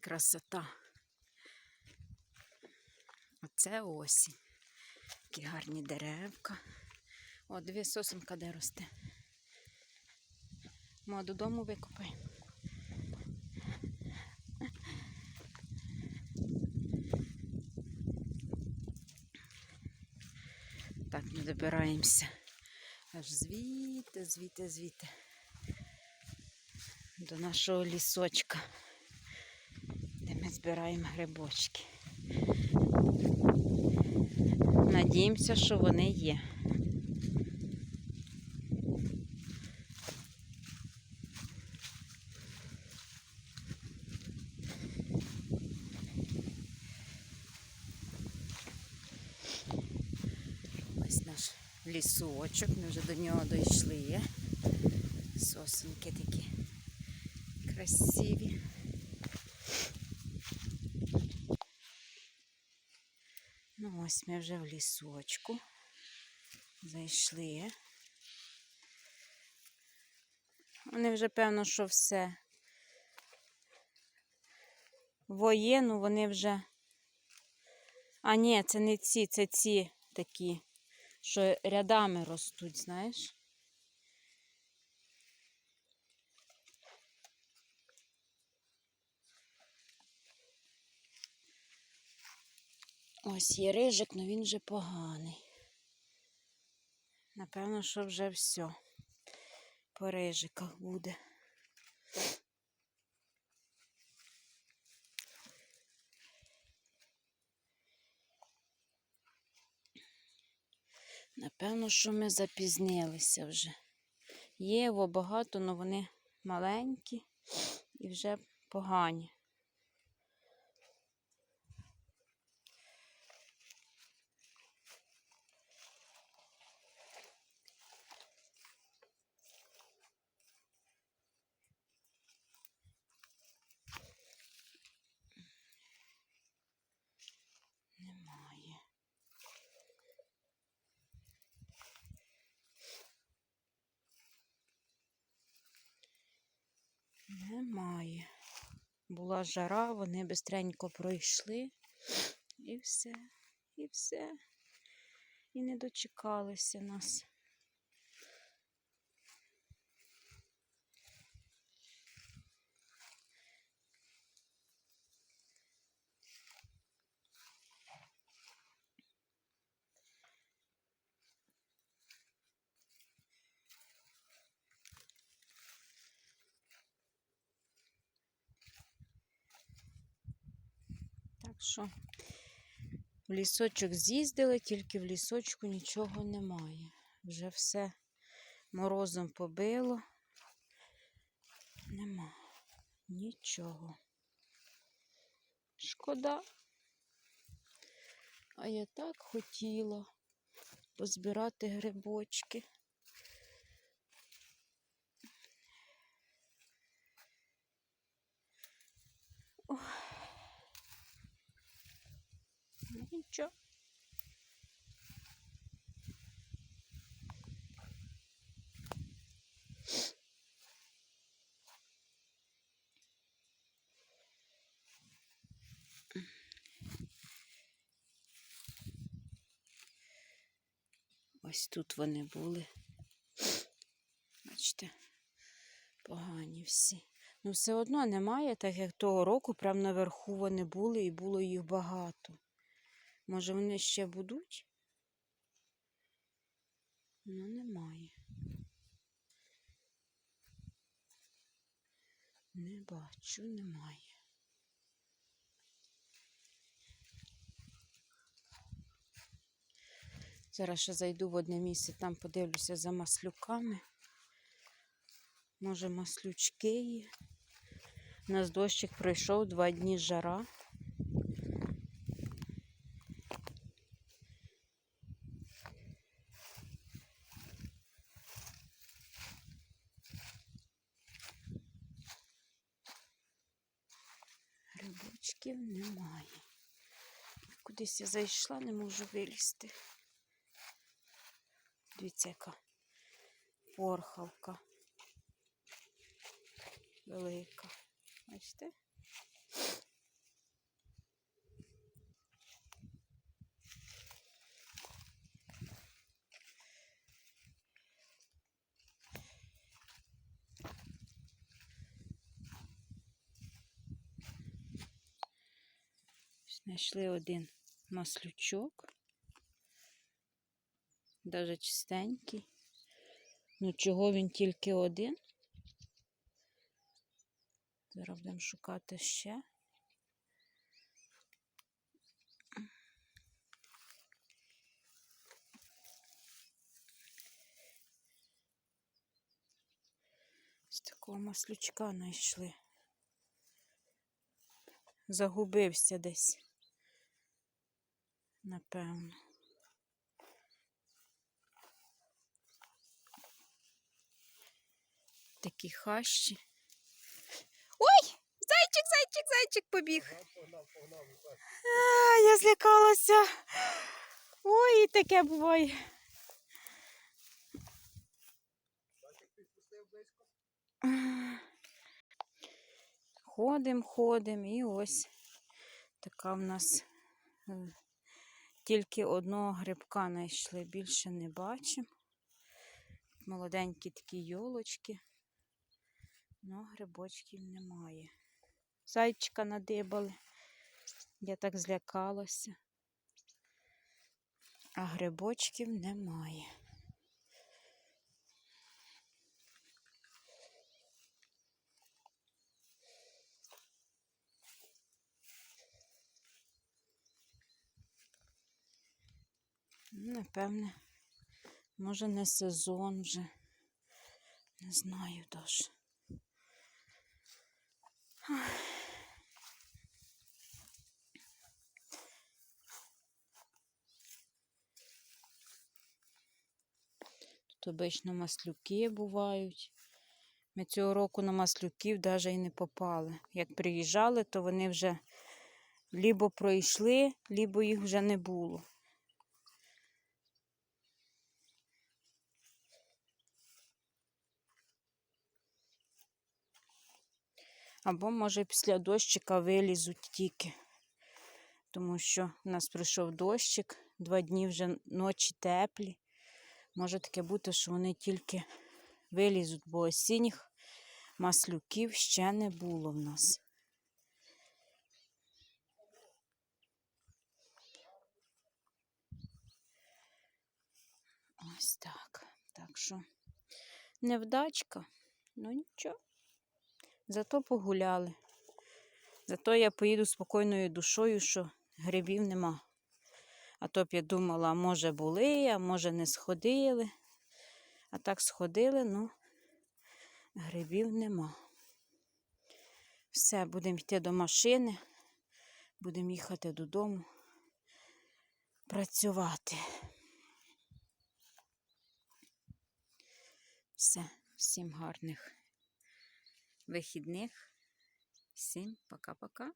Красота. Оце осінь. Які гарні деревка. О, дві сосенка де росте. Мо додому викопаємо. Так, ми добираємося аж звідти, звідти, звідти. До нашого лісочка, збираємо грибочки. Надіємося, що вони є. Ось наш лісочок, ми вже до нього дійшли. Сосенки такі красиві. Ну ось ми вже в лісочку. Зайшли. Вони вже певно, що все. Воєнну вони вже. А ні, це не ці, це ці такі, що рядами ростуть, знаєш. Ось є рижик, але він вже поганий. Напевно, що вже все. По рижиках буде. Напевно, що ми запізнилися вже. Є його багато, але вони маленькі і вже погані. Немає. Немає. Була жара, вони бистренько пройшли. І все, і все. І не дочекалися нас. Що в лісочок з'їздили, тільки в лісочку нічого немає. Вже все морозом побило. Нема нічого. Шкода. А я так хотіла позбирати грибочки. Ну, Нічого. Ось тут вони були. Бачите, погані всі. Ну, все одно немає, так як того року, прямо наверху вони були і було їх багато. Може, вони ще будуть? Ну, немає. Не бачу, немає. Зараз ще зайду в одне місце, там подивлюся за маслюками. Може, маслючки є. У нас дощик пройшов два дні жара. Грибочків немає. Кудись я зайшла, не можу вилізти. Дивіться, яка порхавка. Велика. Бачите? Знайшли один маслючок. Даже чистенький. Ну, чого він тільки один? Зараз будемо шукати ще. З такого маслючка знайшли. Загубився десь. Напевно. Такі хащі. Ой! Зайчик, зайчик, зайчик побіг. А, я злякалася. Ой, таке буває. Ходим, ходим, і ось така в нас е, тільки одного грибка знайшли, більше не бачимо. Молоденькі такі йолочки, але грибочків немає. Зайчика надибали. Я так злякалася. А грибочків немає. Напевне, може не сезон вже. Не знаю даже. Тут обично маслюки бувають. Ми цього року на маслюків навіть і не попали. Як приїжджали, то вони вже лібо пройшли, лібо їх вже не було. Або, може, після дощика вилізуть тільки. Тому що в нас прийшов дощик, два дні вже ночі теплі. Може таке бути, що вони тільки вилізуть, бо осінніх маслюків ще не було в нас. Ось так. Так що невдачка, ну нічого. Зато погуляли. Зато я поїду спокійною душою, що грибів нема. А то б я думала, може були, а може не сходили. А так сходили, ну грибів нема. Все, будемо йти до машини, будемо їхати додому, працювати. Все, всім гарних вихідних. Всім пока-пока.